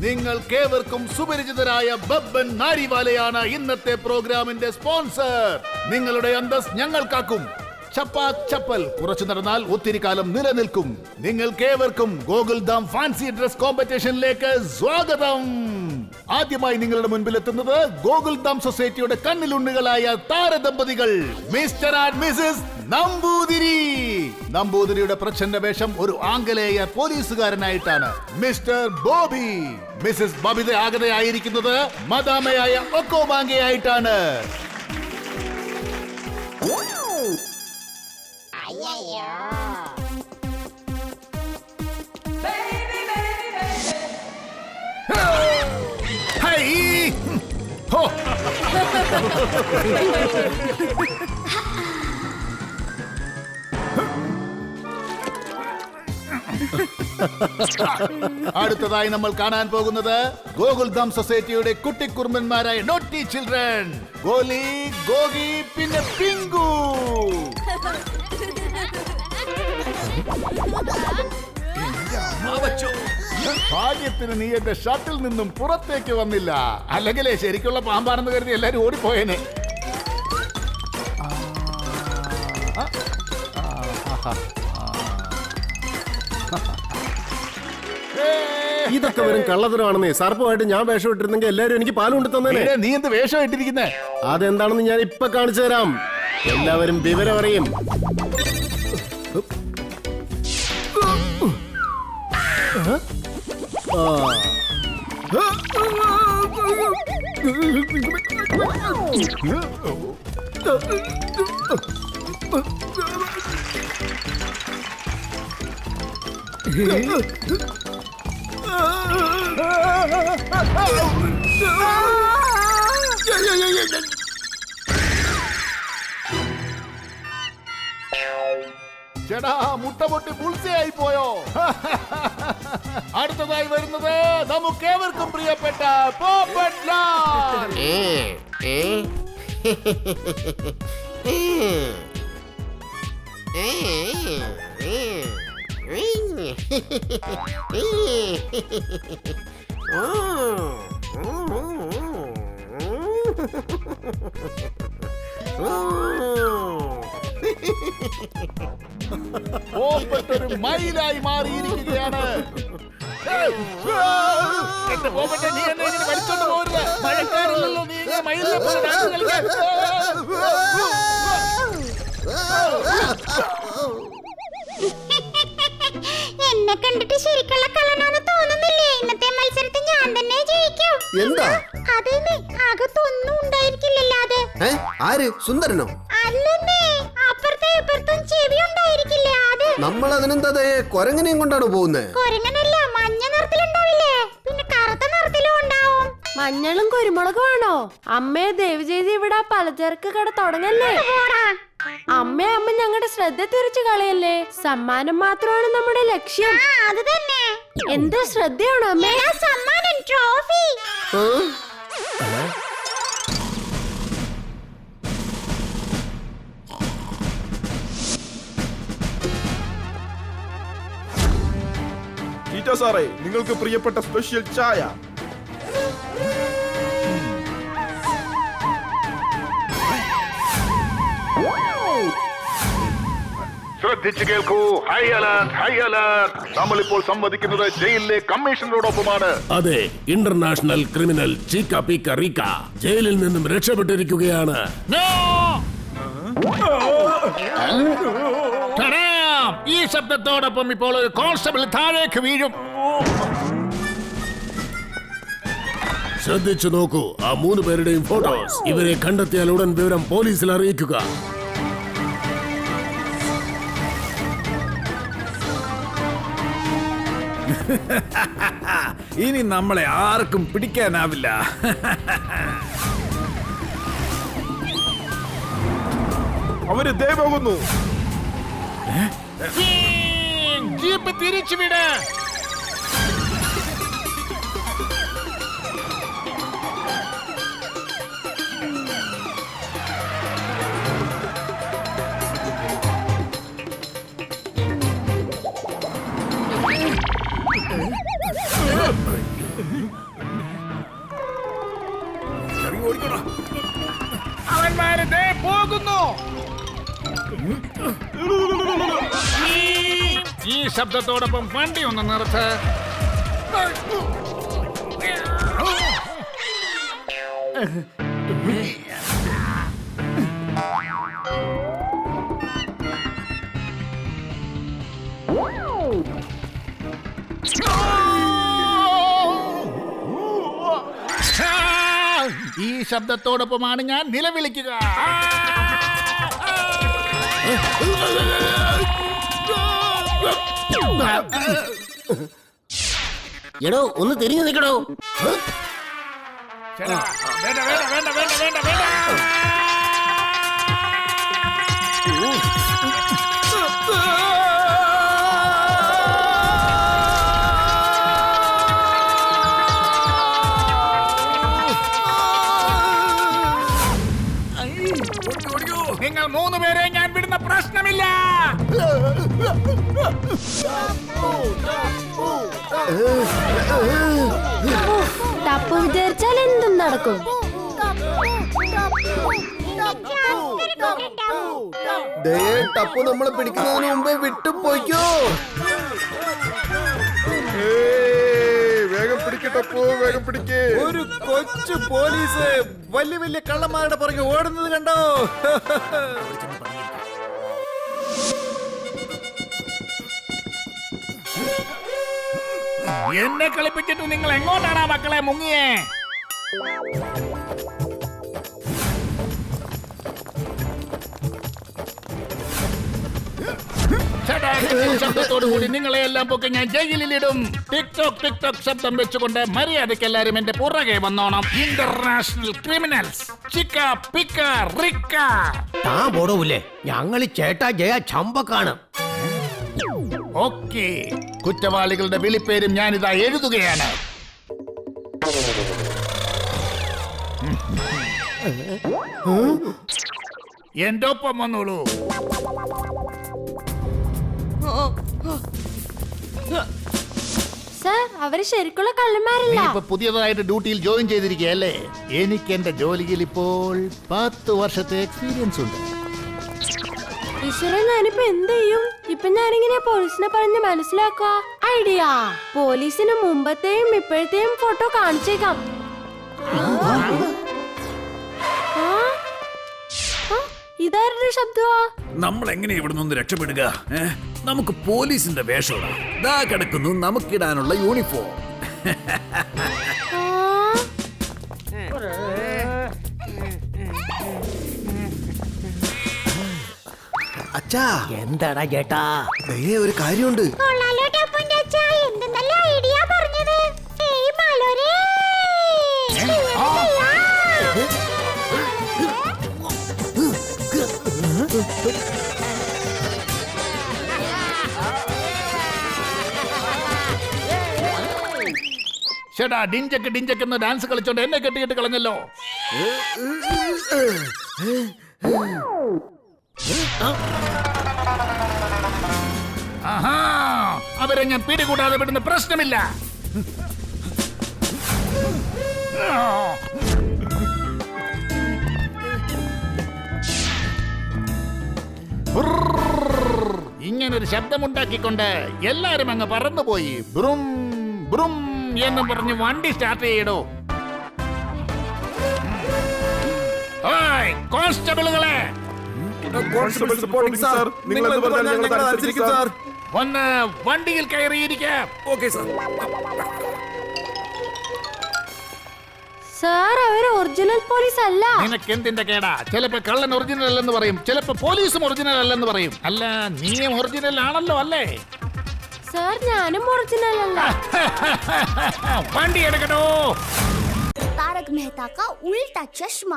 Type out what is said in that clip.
നിങ്ങൾക്കേവർക്കും സുപരിചിതരായ ബബ്ബൻ നാരിവാലയാണ് ഇന്നത്തെ പ്രോഗ്രാമിന്റെ സ്പോൺസർ. നിങ്ങളുടെ അന്തസ് ഞങ്ങൾ കാക്കും ചപ്പാത്ത് ചപ്പൽ കുറച്ചു നടന്നാൽ ഒത്തിരി കാലം നിലനിൽക്കും. നിങ്ങൾക്കേവർക്കും ഗോകുൽ ധാം ഫാൻസി ഡ്രസ് കോമ്പറ്റീഷനിലേക്ക് സ്വാഗതം. ആദ്യമായി നിങ്ങളുടെ മുൻപിൽ എത്തുന്നത് ഗോകുൽ ധാം സൊസൈറ്റിയുടെ കണ്ണിലുണ്ണുകളായ താരദമ്പതികൾ മിസ്റ്റർ ആൻഡ് മിസസ് നമ്പൂതിരി. നമ്പൂതിരിയുടെ പ്രച്ഛന്ന വേഷം ഒരു ആംഗലേയ പോലീസുകാരനായിട്ടാണ് മിസ്റ്റർ ബോബി. മിസസ് ബബിത ആകതയായിരിക്കുന്നത് മദാമയായ ഒക്കോമാങ്കയായിട്ടാണ് ഹൈ! ഹോ! അടുത്തതായി നമ്മൾ കാണാൻ പോകുന്നത് ഗോകുൽധാം സൊസൈറ്റിയുടെ കുട്ടിക്കുറുമ്പന്മാരായ നോട്ടി ചിൽഡ്രൻ ഗോലി ഗോഗി പിന്നെ പിങ്കു ഭാഗ്യത്തിന് നീ എന്റെ ഷട്ടിൽ നിന്നും പുറത്തേക്ക് വന്നില്ല. അല്ലെങ്കിലേ ശരിക്കുള്ള പാമ്പാണെന്ന് കരുതി എല്ലാരും ഓടിപ്പോയേനെ. ഇതൊക്കെ വെറും കള്ളത്തരമാണെന്നേ. സർപ്പമായിട്ട് ഞാൻ വേഷം ഇട്ടിരുന്നെങ്കിൽ എല്ലാരും എനിക്ക് പാൽ കൊണ്ട് തന്നേനെ. ഏ, നീ എന്ത് വേഷം ഇട്ടിരിക്കുന്നേ? അതെന്താണെന്ന് ഞാൻ ഇപ്പൊ കാണിച്ചു തരാം. എല്ലാവരും വിവരം അറിയും. ചേടാ മുട്ട പൊട്ടി പുൾസയായി പോയോ അടുത്തതായി വരുന്നത് നമുക്കേവർക്കും പ്രിയപ്പെട്ട പോപ്പറ്റ് கோபத்தொரு மயிலாய் மாறி இருக்கிறான എന്റെ നീ എന്നെ ഇങ്ങനെ വലിച്ചോണ്ട് പോകരുത്. മഴക്കാറില്ലല്ലോ, നീ ഇങ്ങനെ മയിലിനെ പോലെ dance കളിക്കാൻ. എന്നെ കണ്ടിട്ട് ശരിക്കുള്ള കള്ളനാന്ന് തോന്നുന്നില്ലേ? ഇന്നത്തെ മത്സരത്തിൽ ഞാൻ തന്നെ ജയിക്കും. എന്താ? അതേന്നെ അകത്തൊന്നും ഉണ്ടായിരിക്കില്ലല്ലോ അത്. ആര്? സുന്ദരനോ? അല്ലെന്നേ അപ്പുറത്തെ ഇപ്പുറത്തും ചെവി ഉണ്ടായിരിക്കില്ലേ അത്? നമ്മൾ അതിനെന്താ കൊരങ്ങനെയും കൊണ്ടാണ് പോകുന്നത് കൊരങ്ങനല്ല മഞ്ഞ നിറത്തിലുണ്ടാവില്ലേ പിന്നെ കറുത്ത നിറത്തിലും ഉണ്ടാവും. മഞ്ഞളും കുരുമുളകും ആണോ? അമ്മയെ ദയവ് ചെയ്ത് ഇവിടെ പലചരക്ക് കട തുടങ്ങല്ലേ? പോടാ. അമ്മ അമ്മ ഞങ്ങളുടെ ശ്രദ്ധ തിരിച്ചു കളയല്ലേ? സമ്മാനം മാത്രമാണ് നമ്മുടെ ലക്ഷ്യം. ആ അത് തന്നെ. എന്താ ശ്രദ്ധയാണോ അമ്മേ? സമ്മാനം ട്രോഫി. ടീറ്റ സാറേ. നിങ്ങൾക്ക് പ്രിയപ്പെട്ട സ്പെഷ്യൽ ചായ. ശ്രദ്ധിച്ചു കേൾക്കൂ. ഹൈ അലർട്ട് ഹൈ അലർട്ട് നമ്മളിപ്പോൾ സംവദിക്കുന്നത് ജയിലിലെ കമ്മീഷണറോടൊപ്പമാണ്. അതെ ഇന്റർനാഷണൽ ക്രിമിനൽ ചീക്ക പീക്ക റീക്ക. ജയിലിൽ നിന്നും രക്ഷപ്പെട്ടിരിക്കുകയാണ്. തടയാം! ഈ ശബ്ദത്തോടൊപ്പം ഇപ്പോൾ ഒരു കോൺസ്റ്റബിൾ താഴേക്ക് വീഴും. ശ്രദ്ധിച്ചു നോക്കൂ. ആ മൂന്ന് പേരുടെയും ഫോട്ടോസ്. ഇവരെ കണ്ടെത്തിയാൽ ഉടൻ വിവരം പോലീസിൽ അറിയിക്കുക. ഇനി നമ്മളെ ആർക്കും പിടിക്കാനാവില്ല. അവർ ദേ പോകുന്നു. ജീപ്പ് തിരിച്ചു വിട്. അവന്മാരെ പോകുന്നു. ഈ- ശബ്ദത്തോടൊപ്പം വണ്ടി ഒന്ന് നിർത്ത്. ഈ ശബ്ദത്തോടൊപ്പമാണ് ഞാൻ നിലവിളിക്കുക. എടോ ഒന്ന് തിരിഞ്ഞു നിൽക്കടോ. വേണ്ട വേണ്ട വേണ്ട വേണ്ട വേണ്ട വേണ്ട. ടപ്പ് വിചാരിച്ചാൽ എന്തും നടക്കും. ദേ ടപ്പു നമ്മളെ പിടിക്കുന്നതിന് മുമ്പേ വിട്ടു പോയിക്കോ. വേഗം പിടിക്കട്ടെ പോ വേഗം പിടിക്കേ. ഒരു കൊച്ചു പോലീസ് വലിയ വലിയ കള്ളന്മാരുടെ പുറകെ ഓടുന്നത് കണ്ടോ? എന്നെ കളിപ്പിച്ചിട്ട് നിങ്ങൾ എങ്ങോട്ടാണ് മക്കളെ മുങ്ങിയേ? ശബ്ദത്തോടുകൂടി നിങ്ങളെ എല്ലാം പൊക്കി ഞാൻ ജയിലിലിടും. ടിക്ടോക് ടിക്ടോക് ശബ്ദം വെച്ചുകൊണ്ട് മര്യാദയ്ക്ക് എല്ലാരും എന്റെ പുറകെ വന്നോണം. ഇന്റർനാഷണൽ ക്രിമിനൽസ് ചിക്ക പിക്ക റിക്ക. ഞങ്ങൾ ചേട്ടാ ജയ ചമ്പക്കാണ്. ഓക്കെ. കുറ്റവാളികളുടെ വിളിപ്പേരും ഞാനിതാ എഴുതുകയാണ്. എന്റെ ഒപ്പം വന്നോളൂ. സർ അവർ ശരിക്കുള്ള കള്ളന്മാരല്ല. ഇപ്പൊ പുതിയതായിട്ട് ഡ്യൂട്ടിയിൽ ജോയിൻ ചെയ്തിരിക്കുകയല്ലേ? എനിക്ക് എന്റെ ജോലിയിൽ ഇപ്പോൾ പത്ത് വർഷത്തെ എക്സ്പീരിയൻസ് ഉണ്ട്. ഈശ്വരൻ ഞാനിപ്പോ എന്ത് ചെയ്യും? ഇപ്പൊ ഞാനിങ്ങനെ പോലീസിനെ പറഞ്ഞ് മനസ്സിലാക്കുക ഐഡിയ. പോലീസിന് മുമ്പത്തെയും ഇപ്പോഴത്തെയും ഫോട്ടോ കാണിച്ചേക്കാം? ഇതാരുടെ ശബ്ദമാ നമ്മൾ എങ്ങനെ ഇവിടെ നിന്ന് രക്ഷപ്പെടുക നമുക്ക് പോലീസിന്റെ വേഷം കിടക്കുന്നു നമുക്കിടാനുള്ള യൂണിഫോം. എന്താടാ ചേട്ടാ? ഒരു കാര്യമുണ്ട്. ചേട്ടാ ഡിഞ്ചക്ക് ഡിഞ്ചക്ക് എന്ന് ഡാൻസ് കളിച്ചോണ്ട് എന്നെ കെട്ടിയിട്ട് കളഞ്ഞല്ലോ. അവരെ ഞാൻ പിടികൂടാതെ വിടുന്ന പ്രശ്നമില്ല. ഇങ്ങനൊരു ശബ്ദമുണ്ടാക്കിക്കൊണ്ട് എല്ലാരും അങ്ങ് പറന്നുപോയി. ബ്രും ബ്രും എന്ന് പറഞ്ഞ് വണ്ടി സ്റ്റാർട്ട് ചെയ്യടോ. കോൺസ്റ്റബിളുകളെ കോൺസ്റ്റബിൾ സപ്പോർട്ടിംഗ് സാർ നിങ്ങൾ എന്ത് പറഞ്ഞാൽ ഞങ്ങൾ അനുസരിക്കും സാർ ഒന്ന് വണ്ടിയിൽ കയറിയിരിക്കാം. ഓക്കെ സാർ സാർ അവർ ഒറിജിനൽ പോലീസ് അല്ല. നിനക്ക് എന്തിന്റെ കേടാ? ചിലപ്പോ കള്ളൻ ഒറിജിനൽ അല്ലെന്ന് പറയും. ചിലപ്പോ പോലീസും ഒറിജിനൽ അല്ലെന്ന് പറയും. അല്ല നീയും ഒറിജിനൽ ആണല്ലോ അല്ലേ? സാർ ഞാനും ഒറിജിനൽ അല്ല. വണ്ടി എടുക്കണോ താരക് മെഹ്ത ഉൾട്ട ചഷ്മ.